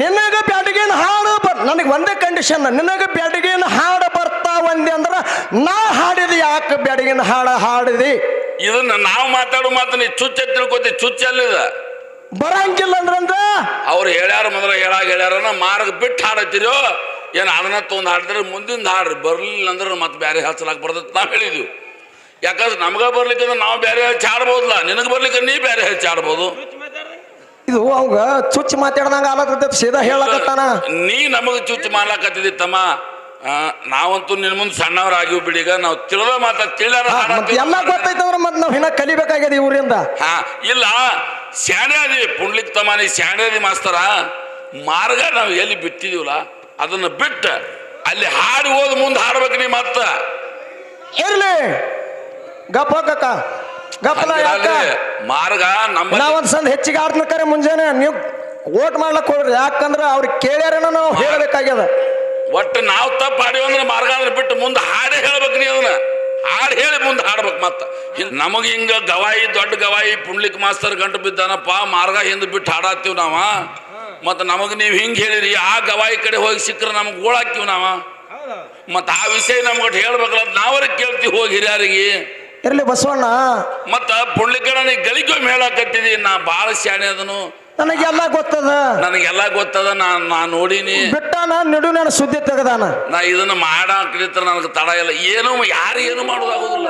ನಿನಗ ಬ್ಯಾಟಿಗೇನು ಹಾಡು ಬರ್ ನನಗೆ ಒಂದೇ ಕಂಡೀಷನ್ ನಿನಗೆ ಬ್ಯಾಟಿಗೇನು ಹಾಡು ಬರ್ತಾ ಒಂದಿ ಅಂದ್ರೆ ನಾ ಹಾಡಿದಿ ಯಾಕೆ ಬ್ಯಾಡಗಿನ ಹಾಡ ಹಾಡಿದಿ? ಇದನ್ನ ನಾವು ಮಾತಾಡೋ ಮಾತು ನೀ ಚುಚ್ಚ ತಿಳ್ಕೊತಿ ಚುಚ್ಚ ಅಲ್ಲಿದ ಬರಂಗಿಲ್ಲ ಅಂದ್ರಂದ್ರ? ಅವ್ರು ಹೇಳ್ಯಾರ ಮೊದಲ ಹೇಳಾಗ ಹೇಳ್ಯಾರ ಮಾರ್ಗ ಬಿಟ್ಟು ಹಾಡತ್ತಿರೋ? ಏನು ಅದನ್ನ ತೊಂದು ಹಾಡಿದ್ರೆ ಮುಂದಿನ ಹಾಡ್ರಿ ಬರಲಿಲ್ಲ ಅಂದ್ರೆ ಮತ್ತೆ ಬೇರೆ ಹಚ್ಚಲಾಕ್ ಬರ್ತೈತೆ ನಾವು ಹೇಳಿದ್ವಿ. ಯಾಕಂದ್ರೆ ನಮ್ಗೆ ಬರ್ಲಿಕ್ಕೆ ನಾವು ಬೇರೆ ಹಚ್ಚಿ ಆಡ್ಬೋದಲ್ಲ ನಿನಗೆ ಬರ್ಲಿಕ್ಕೆ ನೀ ಬೇರೆ ಹಚ್ಚಿ ಆಡ್ಬೋದು ಇದು ಅವಂಗ ಚುಚ್ಚು ಮಾತಾಡ್ದಂಗ ಆಲಕತ್ತೈತಿ ಸೀದಾ ಹೇಳಕತ್ತಾನ. ನೀ ನಮಗೆ ಚುಚ್ಚು ಮಾಡ್ಲಾಕತ್ತಿದ್ದಿ ತಮ್ಮ ಆ, ನಾವಂತೂ ನಿನ್ ಮುಂದೆ ಸಣ್ಣವರಾಗಿವ್ ಬಿಡೀಗ ನಾವು ತಿಳಿದ ಮಾತಾ ತಿಳಿಯಾರ ಎಲ್ಲ ಗೊತ್ತೈತವ್ರ ಮತ್ ನಾವ್ ಹಿನ ಕಲಿಬೇಕಾಗ್ಯದ ಇವ್ರಿಂದ. ಹಾ ಇಲ್ಲ ಅದಿ ಪುಂಡ್ಲಿಕ್ ತಮ್ಮ ನೀ ಅದಿ ಮಾಸ್ತರ ಮಾರ್ಗ ನಾವು ಎಲ್ಲಿ ಬಿಟ್ಟಿದೀವಲ್ಲ ಅದನ್ನ ಬಿಟ್ಟ ಅಲ್ಲಿ ಹಾಡಿ ಹೋದ ಮುಂದೆ ಹಾಡ್ಬೇಕು ನೀ ಮತ್ತ. ಇರ್ಲಿ. ಗಪ್ಪ ಕಕ್ಕ ಗಪ್ಪಲ ಯಾಕ? ಮಾರ್ಗ ನಮ್ಮ ಸಂದ್ ಹೆಚ್ಚಿಗೆ ಆಡ್ತನ ಕರೆ ಮುಂಜಾನೆ. ನೀವು ಓಟ್ ಮಾಡ್ಲಕ್ ಹೋಗ್ರಿ. ಯಾಕಂದ್ರ ಅವ್ರು ಕೇಳ್ಯಾರ ನಾವು ಹೇಳಬೇಕಾಗ್ಯದ. ಒಟ್ಟು ನಾವು ತಪ್ಪು ಹಾಡಿವಂದ್ರೆ ಮಾರ್ಗ ಅಂದ್ರೆ ಬಿಟ್ಟು ಮುಂದೆ ಹಾಡಿ ಹೇಳ್ಬೇಕು ನೀ ಅದನ್ನ. ಹಾಡು ಹೇಳಿ ಮುಂದೆ ಹಾಡ್ಬೇಕು ಮತ್ತ. ನಮಗೆ ಹಿಂಗ ಗವಾಯಿ ದೊಡ್ಡ ಗವಾಯಿ ಪುಂಡ್ಲಿಕ್ ಮಾಸ್ತರ್ ಗಂಟು ಬಿದ್ದಾನಪ್ಪ ಮಾರ್ಗ ಹಿಂದೆ ಬಿಟ್ಟು ಹಾಡಾತ್ತೀವಿ ನಾವ. ಮತ್ತು ನಮಗೆ ನೀವು ಹಿಂಗೆ ಹೇಳಿರಿ ಆ ಗವಾಯಿ ಕಡೆ ಹೋಗಿ ಸಿಕ್ಕರೆ ನಮ್ಗೆ ಗೋಳಾಕ್ತೀವಿ ನಾವ. ಮತ್ತು ಆ ವಿಷಯ ನಮ್ಗೆ ಹೇಳ್ಬೇಕಲ್ಲ ನಾವರ ಕೇಳ್ತೀವಿ ಹೋಗಿ ಹಿರಿಯರಿಗೆ. ಇರ್ಲಿ ಬಸವಣ್ಣ. ಮತ್ತು ಪುಂಡ್ಲಿಕಣ ನೀ ಗಳಿಕೆ ಹೇಳಾಕತ್ತಿದಿ ನಾ ಭಾಳ ಶಾಣೆ ಅದನು. ನನಗೆಲ್ಲ ಗೊತ್ತದ. ನನಗೆಲ್ಲ ಗೊತ್ತದ ನಾನು ನಾ ನೋಡೀನಿ. ಬಿಟ್ಟಾನ ನಿಡು ನನ್ನ ಸುದ್ದಿ ತೆಗದಾನ. ನಾ ಇದನ್ನ ಮಾಡಾಕ್ಲಿತ್ರ ನನಗೆ ತಡ ಇಲ್ಲ. ಏನು ಯಾರು ಏನು ಮಾಡೋದಾಗೋದಿಲ್ಲ.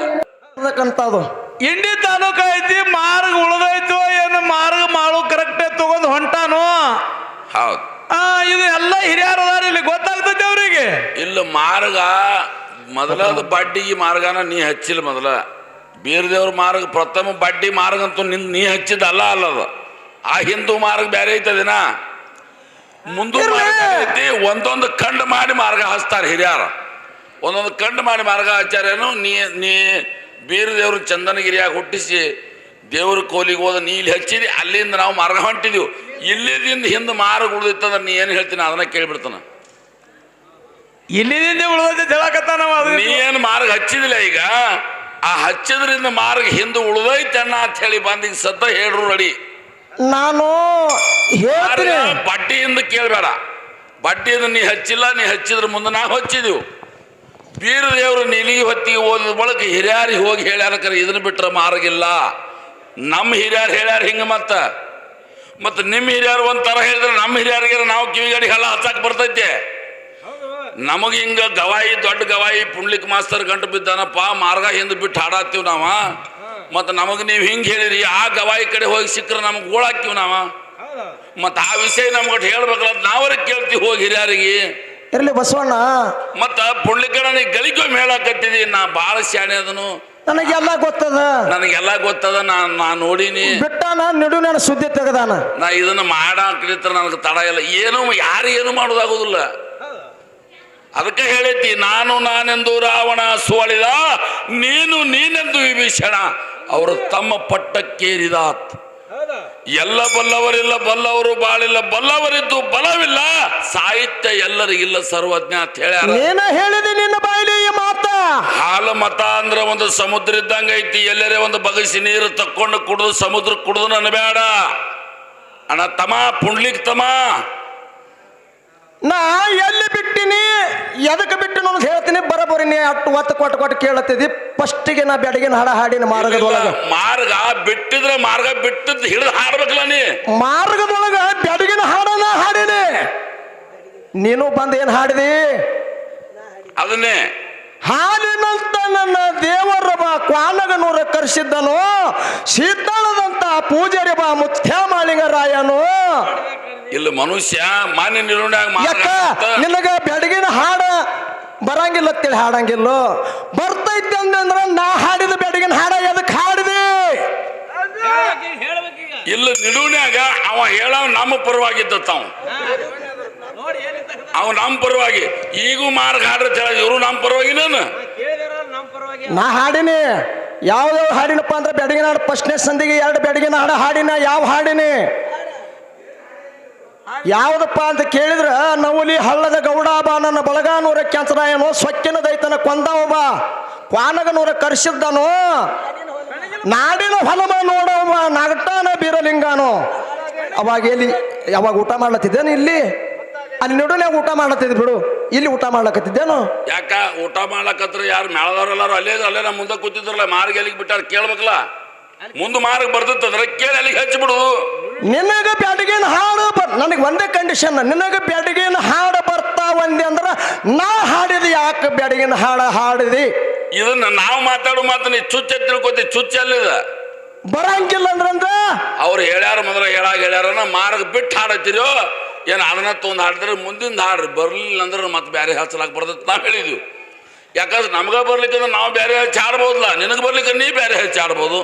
ಅದಕ್ಕಂತದು. ಇಂಡಿ ತಾಲೂಕ ಐತಿ ಮಾರ್ಗ ಉಳಿದೈತೋ ಏನು ಮಾರ್ಗ ಮಾಡು ಕರೆಕ್ಟ್ ತಗೊಂಡು ಹೊಂಟಾನು? ಹೌದು. ಆ ಇದು ಎಲ್ಲ ಹಿರಿಯರು ಅದಾರ ಇಲ್ಲಿ ಗೊತ್ತಾಗ್ತೈತಿ ಅವ್ರಿಗೆ. ಇಲ್ಲ ಮಾರ್ಗ ಮೊದಲಾದ ಬಡ್ಡಿಗೆ ಮಾರ್ಗನ ನೀ ಹಚ್ಚಿಲ್ಲ ಮೊದಲ. ಬೀರದೇವ್ರ ಮಾರ್ಗ ಪ್ರಥಮ ಬಡ್ಡಿ ಮಾರ್ಗ ಅಂತೂ ನಿನ್ ನೀ ಹಚ್ಚಿದ ಅಲ್ಲ ಅಲ್ಲದು. ಆ ಹಿಂದೂ ಮಾರ್ಗ ಬೇರೆ ಐತದಿನ ಮುಂದೂ ಐತಿ. ಒಂದೊಂದು ಕಂಡು ಮಾಡಿ ಮಾರ್ಗ ಹಚ್ತಾರೆ ಹಿರಿಯರು. ಒಂದೊಂದು ಕಂಡು ಮಾಡಿ ಮಾರ್ಗ ಆಚಾರ್ಯನು ನೀ ನೀ ಬೀರದೇವ್ರು ಚಂದನಗಿರಿಯಾಗಿ ಹುಟ್ಟಿಸಿ ದೇವ್ರ ಕೋಲಿಗೆ ಹೋದ ನೀ ಇಲ್ಲಿ ಹಚ್ಚಿದಿ ಅಲ್ಲಿಂದ ನಾವು ಮಾರ್ಗ ಹೊಂಟಿದೀವಿ. ಇಲ್ಲಿದಿಂದ ಹಿಂದೆ ಮಾರ್ಗ ಉಳಿದಿತ್ತಂದ್ರೆ ನೀ ಏನು ಹೇಳ್ತೀನಿ? ಅದನ್ನ ಕೇಳಿಬಿಡ್ತಾನ. ಇಲ್ಲಿದಿಂದ ಅವ ನೀ ಏನು ಮಾರ್ಗ ಹಚ್ಚಿದಿಲ್ಲ ಈಗ? ಆ ಹಚ್ಚಿದ್ರಿಂದ ಮಾರ್ಗ ಹಿಂದೆ ಉಳ್ದೈತಣ್ಣ ಅಂತ ಹೇಳಿ ಬಂದಿಗೆ ಸದ್ದ ಹೇಳ್ರು ರೆಡಿ ನಾನು ಹೇಳ್ತೀನಿ. ಬಡ್ಡಿಯಿಂದ ಕೇಳಬೇಡ. ಬಡ್ಡಿಯಿಂದ ನೀ ಹಚ್ಚಿಲ್ಲ ನೀ ಹಚ್ಚಿದ್ರ ಮುಂದೆ ನಾವು ಹಚ್ಚಿದೆವು. ಬೀರ ದೇವರು ನಿಲಿಗೆ ಹೊತ್ತಿಗೆ ಓದಿದ ಬಳಕ ಹಿರಿಯರಿಗೆ ಹೋಗಿ ಹೇಳ್ಯಾರ ಕರೆ ಇದನ್ನ ಬಿಟ್ರೆ ಮಾರ್ಗಿಲ್ಲ ನಮ್ಮ ಹಿರಿಯರು ಹೇಳ್ಯಾರ ಹಿಂಗೆ ಮತ್ತ. ಮತ್ತು ನಿಮ್ಮ ಹಿರಿಯರು ಒಂಥರ ಹೇಳಿದ್ರೆ ನಮ್ಮ ಹಿರಿಯರಿಗೆ ನಾವು ಕಿವಿಗಡಿ ಹಲ್ಲ ಹಚ್ಚಕ್ಕೆ ಬರ್ತೈತೆ. ನಮಗೆ ಹಿಂಗ ಗವಾಯಿ ದೊಡ್ಡ ಗವಾಯಿ ಪುಂಡ್ಲಿಕ್ ಮಾಸ್ತರ್ ಗಂಟು ಬಿದ್ದಾನಪ್ಪ ಮಾರ್ಗ ಹಿಂದೆ ಬಿಟ್ಟು ಹಾಡಾತ್ತೀವಿ ನಾವ. ಮತ್ತು ನಮಗೆ ನೀವು ಹಿಂಗೆ ಹೇಳಿರಿ ಆ ಗವಾಯಿ ಕಡೆ ಹೋಗಿ ಸಿಕ್ಕರೆ ನಮಗೆ ಗೋಳಾಕ್ತೀವಿ ನಾವ. ಮತ್ತು ಆ ವಿಷಯ ನಮ್ಗೆ ಹೇಳ್ಬೇಕಲ್ಲ ನಾವರ ಕೇಳ್ತೀವಿ ಹೋಗಿ ಹಿರಿಯರಿಗೆ. ಇರಲಿ ಬಸವಣ್ಣ. ಮತ್ತ ಪುಂಡ್ಲಿಕಣ ನೀ ಗಳಿಕೆ ಹೇಳಾಕತ್ತಿದಿ ನಾ ಭಾಳ ಶಾಣೆ ಅದನು. ನನಗೆಲ್ಲ ಗೊತ್ತದ. ನನಗೆಲ್ಲ ಗೊತ್ತದ ನಾ ನಾ ನೋಡೀನಿ. ಬಿಟ್ಟಾನ ನಿಡು ನನ್ನ ಸುದ್ದಿ ತೆಗದಾನ. ನಾ ಇದನ್ನ ಮಾಡಾಕ್ಲಿತ್ರ ನನಗೆ ತಡ ಇಲ್ಲ. ಏನು ಯಾರು ಏನು ಮಾಡೋದಾಗೋದಿಲ್ಲ. ಅದಕ್ಕೆ ಹೇಳೈತಿ ನಾನು ನಾನೆಂದು ರಾವಣ ಸೋಳಿದ ನೀನು ನೀನೆಂದು ವಿಭೀಷಣ. ಅವರು ತಮ್ಮ ಪಟ್ಟಕ್ಕೇರಿದ ಎಲ್ಲ ಬಲ್ಲವರಿಲ್ಲ ಬಲ್ಲವರು ಬಾಳಿಲ್ಲ ಬಲ್ಲವರಿದ್ದು ಬಲವಿಲ್ಲ ಸಾಹಿತ್ಯ ಎಲ್ಲರಿಗಿಲ್ಲ ಸರ್ವಜ್ಞ ಅಂತ ನೀನ ಹೇಳಿದಿ ನಿನ್ನ ಬಾಯಿಲಿ ಈ ಮಾತ. ಹಾಲು ಮತ ಅಂದ್ರೆ ಒಂದು ಸಮುದ್ರ ಇದ್ದಂಗ ಐತಿ ಎಲ್ಲರೇ ಒಂದು ಬಗಸಿ ನೀರು ತಕ್ಕೊಂಡು ಕುಡಿದು ಸಮುದ್ರ ಕುಡಿದು ನನ್ನ ಬೇಡ ಅಣ್ಣ ತಮ ಪುಂಡ್ಲಿಕ್ ತಮ. ನಾ ಎಲ್ಲಿ ಎದಕ್ಕೆ ಬಿಟ್ಟು ನನಗೆ ಹೇಳ್ತೀನಿ? ಬರಬರಿ ನೀ ಅಟ್ಟು ಒತ್ತು ಕೊಟ್ಟು ಕೊಟ್ಟು ಕೇಳತ್ತಿದ್ದಿ ಫಸ್ಟಿಗೆ ನಾ ಬೆಡಗಿನ ಹಾಡ ಹಾಡಿನ ಮಾರ್ಗದೊಳಗ. ಮಾರ್ಗ ಬಿಟ್ಟಿದ್ರೆ ಮಾರ್ಗ ಬಿಟ್ಟು ಹಿಡಿದು ಹಾಡ್ಬೇಕಲ್ಲ ನೀ. ಮಾರ್ಗದೊಳಗ ಬೆಡಗಿನ ಹಾಡನ ಹಾಡಿನಿ. ನೀನು ಬಂದು ಏನ್ ಹಾಡಿದಿ? ಅದನ್ನೇ. ಹಾಲಿನಂತ ನನ್ನ ದೇವರ ಬಾ ಕ್ವಾನಗನೂರ ಕರೆಸಿದ್ದನು. ಶೀತಳದಂತ ಪೂಜಾರಿ ಬಾ ಮುತ್ಯಾಮಾಳಿಂಗರಾಯನು ಇಲ್ಲಿ ಮನುಷ್ಯ ಮಾನ್ಯ ಯಾಕ? ನಿನಗ ಬೆಡಗಿನ ಹಾಡ ಬರಂಗಿಲ್ಲ ಅಂತೇಳಿ ಹಾಡಂಗಿಲ್ಲ. ಬರ್ತೈತೆ ಅಂದ್ರ ನಾ ಹಾಡಿದ ಬೆಡಗಿನ ಹಾಡ ಎದಕ್ಕೆ ಹಾಡಿದೆ? ಇಲ್ಲ ನಿಡುವಿನಾಗ ಅವ ಹೇಳ ನಮ್ಮ ಪರವಾಗಿದ್ದ ತಾವು. ಅವ ನಮ್ಮ ಪರವಾಗಿ. ಈಗೂ ಮಾರ್ಗ ಹಾಡ್ರ ಇವರು ನಮ್ಮ ಪರವಾಗಿ ನಾನು ನಾ ಹಾಡಿನಿ. ಯಾವ ಯಾವ ಹಾಡಿನಪ್ಪ ಅಂದ್ರೆ ಬೆಡಗಿನ ಹಾಡು? ಫಸ್ಟ್ನೇ ಸಂದಿಗೆ ಎರಡು ಬೆಡಗಿನ ಹಾಡ ಹಾಡಿನ ಯಾವ ಹಾಡಿನಿ? ಯಾವ್ದಪ್ಪ ಅಂತ ಕೇಳಿದ್ರ, ನವಲಿ ಹಳ್ಳದ ಗೌಡ ಬಾ, ನನ್ನ ಬಳಗಾನೂರ ಏನೋ ಸ್ವಚ್ಛನ ದೈತನ ಕೊಂದವ ಕ್ವಾನಗನೂರ ಕರ್ಸಿದ್ದನು, ನಾಡಿನ ಹೊಲಮ ನೋಡವ ನಾಗಟಾನ ಬೀರಲಿಂಗಾನು. ಅವಾಗ ಎಲ್ಲಿ, ಯಾವಾಗ ಊಟ ಮಾಡ್ಲತ್ತಿದ್ದೇನು ಇಲ್ಲಿ? ಅಲ್ಲಿ ನೋಡೋಣ ಊಟ ಮಾಡ್ಲತ್ತಿದ್ ಬಿಡು. ಇಲ್ಲಿ ಊಟ ಮಾಡ್ಲಕತ್ತಿದ್ದೇನು? ಯಾಕ ಊಟ ಮಾಡ್ಲಕತ್ರ ಯಾರು ಮೇಳದವ್ರೆಲ್ಲಾರು ಅಲ್ಲೇ ಅಲ್ಲೇ ನಮ್ಮ ಮುಂದೆ ಕೂತಿದ್ರಲ್ಲ, ಮಾರ್ಗ ಎಲ್ಲಿಗೆ ಬಿಟ್ಟಾರ ಕೇಳ್ಬೇಕಲ್ಲ? ಮುಂದೆ ಮಾರ್ಗ ಬರ್ತದ್ರ ಕೇಳಿ ಅಲ್ಲಿಗೆ ಹಚ್ಚಿಬಿಡುದು ನಿನಗ ಬ್ಯಾಟಿಗೇನು ಹಾಡು ಬರ್ ನನಗೆ ಒಂದೇ ಕಂಡೀಷನ್ ನಿನಗೆ ಬ್ಯಾಟಿಗೇನು ಹಾಡು ಬರ್ತಾ ಒಂದೇ ಅಂದ್ರ ನಾ ಹಾಡಿದಿ ಯಾಕೆ ಬ್ಯಾಟಿಗೇನು ಹಾಡ ಹಾಡಿದಿ? ಇದನ್ನ ನಾವು ಮಾತಾಡೋ ಮಾತು ನೀ ಚುಚ್ಚ ತಿಳ್ಕೊತಿ ಚುಚ್ಚ ಅಲ್ಲಿದ ಬರಂಗಿಲ್ಲ ಅಂದ್ರಂದ್ರ? ಅವ್ರು ಹೇಳ್ಯಾರ ಮೊದಲ ಹೇಳಾಗ ಹೇಳ್ಯಾರನ ಮಾರ್ಗ ಬಿಟ್ಟು ಹಾಡತ್ತಿರೋ? ಏನು ಅದನ್ನ ತೊಗೊಂಡು ಹಾಡಿದ್ರೆ ಮುಂದಿನ ಹಾಡ್ರಿ ಬರ್ಲಿಲ್ಲ ಅಂದ್ರೆ ಮತ್ತೆ ಬೇರೆ ಹಚ್ಚಲಾಕ್ ಬರ್ತೈತೆ ನಾವು ಹೇಳಿದ್ವಿ. ಯಾಕಂದ್ರೆ ನಮ್ಗೆ ಬರ್ಲಿಕ್ಕಂದ್ರೆ ನಾವು ಬೇರೆ ಹಚ್ಚಿ ಆಡ್ಬೋದಲ್ಲ ನಿನಗೆ ಬರ್ಲಿಕ್ಕೆ ನೀ ಬೇರೆ ಹಚ್ಚಿ ಆಡ್ಬೋದು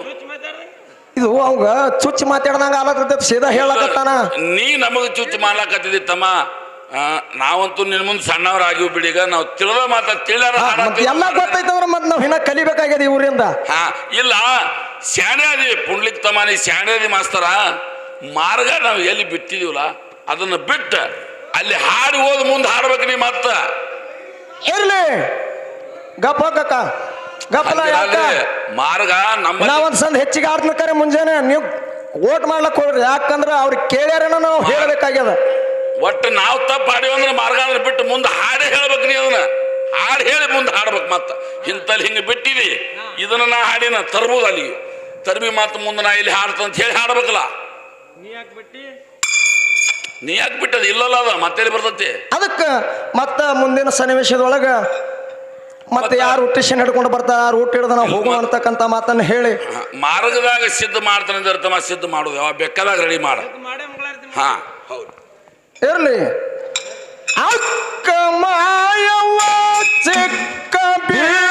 ಇದು ಅವಾಗ ಚುಚ್ಚು ಮಾತಾಡ್ದಂಗ ಆಲತ್ತೈತೆ ಸೀದಾ ಹೇಳಕತ್ತಾನ. ನೀ ನಮಗೆ ಚುಚ್ಚು ಮಾಡ್ಲಾಕತ್ತಿದ್ದಿ ತಮ್ಮ. ಆ, ನಾವಂತೂ ನಿನ್ ಮುಂದೆ ಸಣ್ಣವರಾಗಿವ್ ಬಿಡೀಗ ನಾವು ತಿಳಿದ ಮಾತ ತಿಳಿಯಾರ ಹಾ, ಮತ್ತ್ ಎಲ್ಲ ಗೊತ್ತೈತಂದ್ರ ಮತ್ ನಾವ್ ಇನ್ನ ಕಲಿಬೇಕಾಗ್ಯದ ಇವ್ರಿಂದ ಹಾ ಇಲ್ಲ ಅದಿ ಪುಂಡ್ಲಿಕ್ ತಮ್ಮ ನೀ ಮಾಸ್ತರ. ಮಾರ್ಗ ನಾವು ಎಲ್ಲಿ ಬಿಟ್ಟಿದೀವಲ್ಲ ಅದನ್ನ ಬಿಟ್ಟು ಅಲ್ಲಿ ಹಾಡಿ ಹೋದ ಮುಂದೆ ಹಾಡ್ಬೇಕು ನೀ ಮತ್ತ. ಇರ್ಲಿ. ಗಪ್ಪ ಕಕ್ಕ ಗಪ್ಪಲ ಯಾಕ? ಮಾರ್ಗ ನಮ್ಮ ನಾ ಒಂದ್ ಸಂದ್ ಹೆಚ್ಚಿಗೆ ಆಡ್ತೀನಿ ಕರೆ ಮುಂಜಾನೆ. ನೀವು ಓಟ್ ಮಾಡ್ಲಕ್ ಹೋಗ್ರಿ. ಯಾಕಂದ್ರ ಅವ್ರಿಗೆ ಕೇಳ್ಯಾರೇನ ನಾವು ಹೇಳಬೇಕಾಗ್ಯದ. ಒಟ್ಟು ನಾವು ತಪ್ಪು ಹಾಡಿವ ಅಂದ್ರೆ ಮಾರ್ಗ ಅಂದ್ರೆ ಬಿಟ್ಟು ಮುಂದೆ ಹಾಡಿ ಹೇಳ್ಬೇಕು ನೀ ಅದನ್ನ. ಹಾಡು ಹೇಳಿ ಮುಂದೆ ಹಾಡ್ಬೇಕು ಮತ್ತೆ. ಇಂತಲ್ಲಿ ಹಿಂಗೆ ಬಿಟ್ಟಿದಿ. ಇದನ್ನ ನಾ ಹಾಡಿನ ತರ್ಬೋದು ಅಲ್ಲಿಗೆ. ತರ್ಬಿ ಮತ್ತೆ ಮುಂದೆ ನಾ ಇಲ್ಲಿ ಹಾಡ್ತಂತ ಹೇಳಿ ಹಾಡ್ಬೇಕಲ್ಲ. ನೀ ಯಾಕೆ ಬಿಟ್ಟದ? ಇಲ್ಲಲ್ಲ ಅದ. ಮತ್ತೆ ಬರ್ತತಿ? ಅದಕ್ಕೆ ಮತ್ತ ಮುಂದಿನ ಸನ್ನಿವೇಶದೊಳಗ ಮತ್ತೆ ಯಾರು ಸ್ಟೇಷನ್ ಹಿಡ್ಕೊಂಡು ಬರ್ತಾರ ರೂಟ್ ಹಿಡಿದ ನಾವು ಹೋಗೋಣ ಅಂತಕ್ಕಂಥ ಮಾತನ್ನು ಹೇಳಿ. ಹ, ಮಾರ್ಗದಾಗ ಸಿದ್ಧ ಮಾಡ್ತಾನೆ ಅಂದ್ರೆ ತಮ್ಮ ಸಿದ್ಧ ಮಾಡುದು. ಯಾವ ಬೆಕ್ಕದಾಗ ರೆಡಿ ಮಾಡ. ಹಾ ಹೌದು. ಇರ್ಲಿ. ಅಕ್ಕ ಮಾಯವ್ವ ಚಿಕ್ಕ ಬೀರನಗ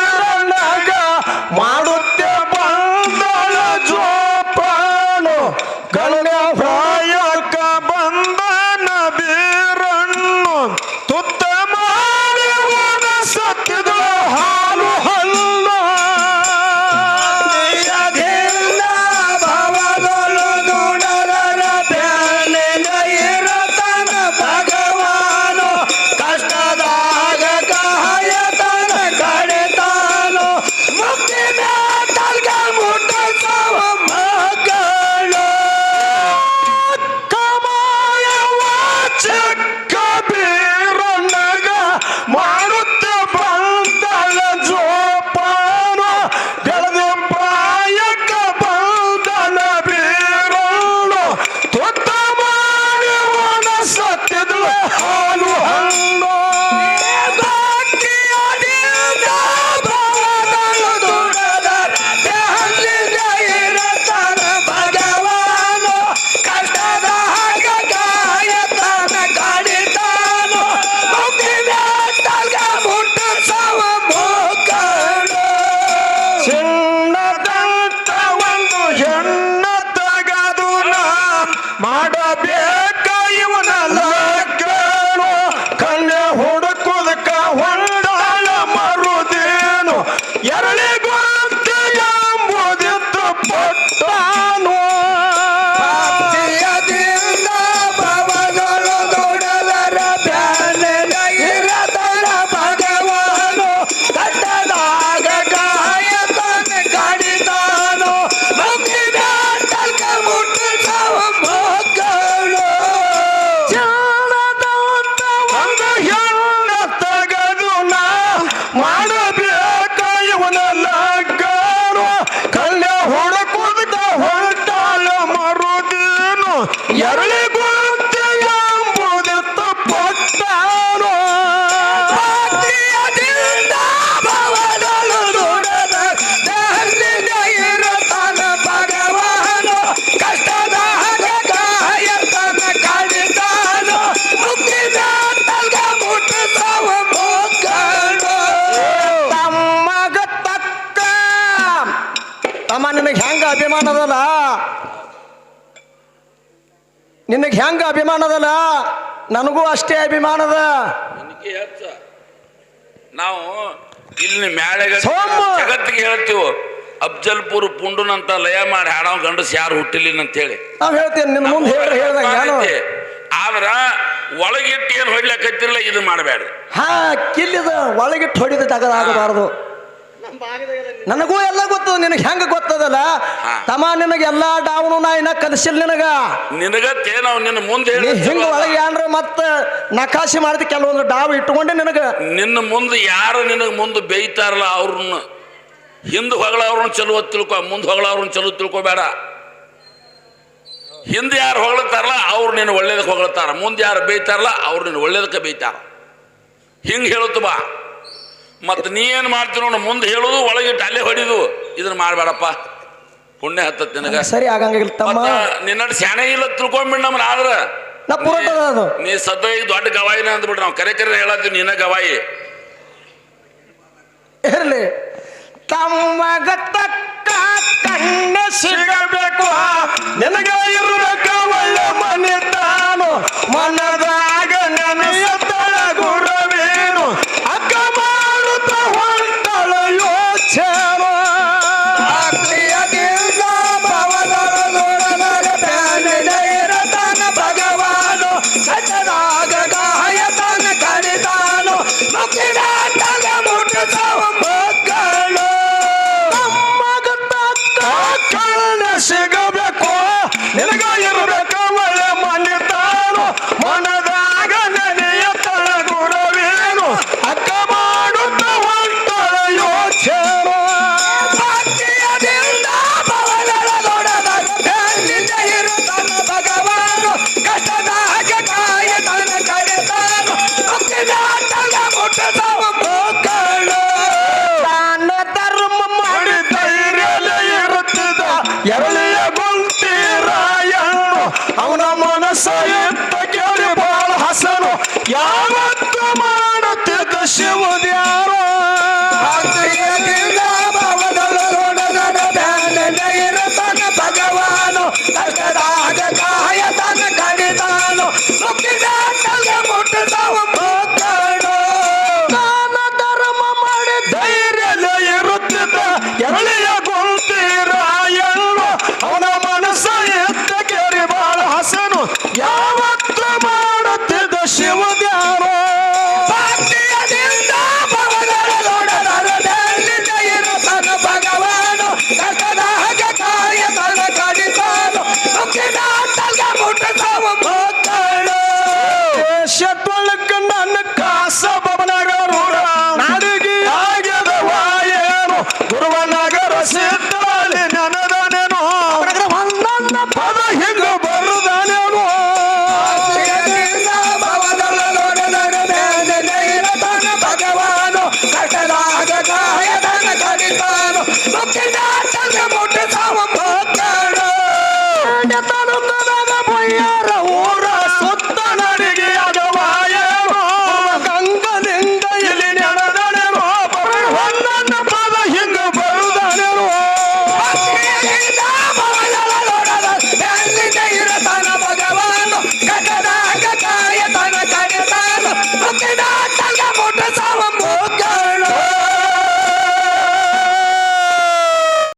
ಅಭಿಮಾನದಲ್ಲ? ನಿನಗೆ ಹೆಂಗ ಅಭಿಮಾನದಲ್ಲ? ನನಗೂ ಅಷ್ಟೇ ಅಭಿಮಾನದ. ನಾವು ಇಲ್ಲಿ ಮ್ಯಾಳೆಗ. ಜಗತ್ತಿಗೆ ಹೇಳ್ತೀವಿ ಅಫ್ಜಲ್ಪುರ್ ಪುಂಡುನಂತ ಲಯ ಮಾಡಿ ಹಾಡೋ ಗಂಡಸ್ ಯಾರು ಹುಟ್ಟಿಲ್ಲ ಅಂತ ಹೇಳಿ ನಾವ್ ಹೇಳ್ತೀನಿ ನಿನ್ನ ಮುಂದೆ ಹೇಳಿ ಆದ್ರ ಒಳಗಿಟ್ಟು ಏನ್ ಹೊಡ್ಲಕತ್ತಿರಲ್ಲ ಇದು ಮಾಡಬೇಡ ಹಾ ಕಿಲ್ಲಿದ ಒಳಗಿಟ್ಟು ಹೊಡಿದ ತಗದಾಗಬಾರದು ನನಗೂ ಎಲ್ಲ ಗೊತ್ತದ ನಿನಗೆ ಹೆಂಗ ಗೊತ್ತದಲ್ಲ? ತಮ ತಮ್ಮ ನಿನಗೆ ಎಲ್ಲಾ ಡಾವನು ನಾ ಇನ್ನ ಕಲಿಸಿಲ್ ನಿನಗ. ನಿನಗತ್ತೆ ನಾವು ನಿನ್ನ ಮುಂದೆ ನೀ ಹಿಂಗ ಒಳಗೆ ಏನ್ರ ಮತ್ತ ನಕಾಶಿ ಮಾಡಿದ ಕೆಲವೊಂದು ಡಾವ್ ಇಟ್ಕೊಂಡೆ ನಿನಗ. ನಿನ್ನ ಮುಂದೆ ಯಾರು ನಿನಗೆ ಮುಂದೆ ಬೇಯ್ತಾರಲ್ಲ ಅವ್ರನ್ನ? ಹಿಂದೆ ಹೊಗಳವ್ರನ್ನ ಚಲುವ ಚಲೋ ತಿಳ್ಕೊ ಮುಂದೆ ಹೊಗಳವ್ರನ್ನ ಚಲೋ ತಿಳ್ಕೊಬೇಡ. ಹಿಂದೆ ಯಾರು ಹೊಗಳತಾರಲ್ಲ ಅವ್ರು ನಿನ್ನ ಒಳ್ಳೇದಕ್ಕೆ ಹೊಗಳತಾರ. ಮುಂದೆ ಯಾರು ಬೇಯ್ತಾರಲ್ಲ ಅವ್ರು ನಿನ್ನ ಒಳ್ಳೇದಕ್ಕೆ ಬೇಯ್ತಾರ. ಹಿಂಗೆ ಹೇಳುತ್ತ ಬಾ ಮತ್ತು ನೀ ಏನು ಮಾಡ್ತೀನಿ ನೋಡು ಮುಂದೆ ಹೇಳೋದು ಒಳಗೆ ಅಲ್ಲೇ ಹೊಡಿದು ಇದನ್ನ ಮಾಡಬೇಡಪ್ಪ. ಪುಣ್ಯ ಹತ್ತತ್ ನಿನಗ. ಸರಿ ಆಗಂಗಿಲ್ಲ ತಮ್ಮ. ನಿನ್ನ ಶಾಣೆ ಇಲ್ಲ ತಿಳ್ಕೊಂಬಿಡ್ ನಮ್ಮನ್ನ ಆದ್ರ ನಾ ಸದ್ದ ಈಗ ದೊಡ್ಡ ಗವಾಯಿನ ಅಂದ್ಬಿಟ್ರೆ ನಾವು ಕರೆ ಕರೆ ಹೇಳತ್ತೀವಿ ನಿನ್ನ ಗವಾಯಿ. ಇರ್ಲಿ. ತಮ್ಮಗ ತಕ್ಕ ಕಣ್ಣ ಸಿಗಬೇಕು. ನಿನಗೆ ಇರಬೇಕು ಒಳ್ಳೆ ಮನೆ ತಾನು. ನೆನೆಯುತ್ತಳ ಅವನ ಮನಸ್ಸ ಎತ್ತ ಕೇಳಿ ಬಾಳ ಹಸನು. ಯಾವತ್ತು ಮಾಡುತ್ತಿದ್ದ ಶಿವದ್ಯಾರೋ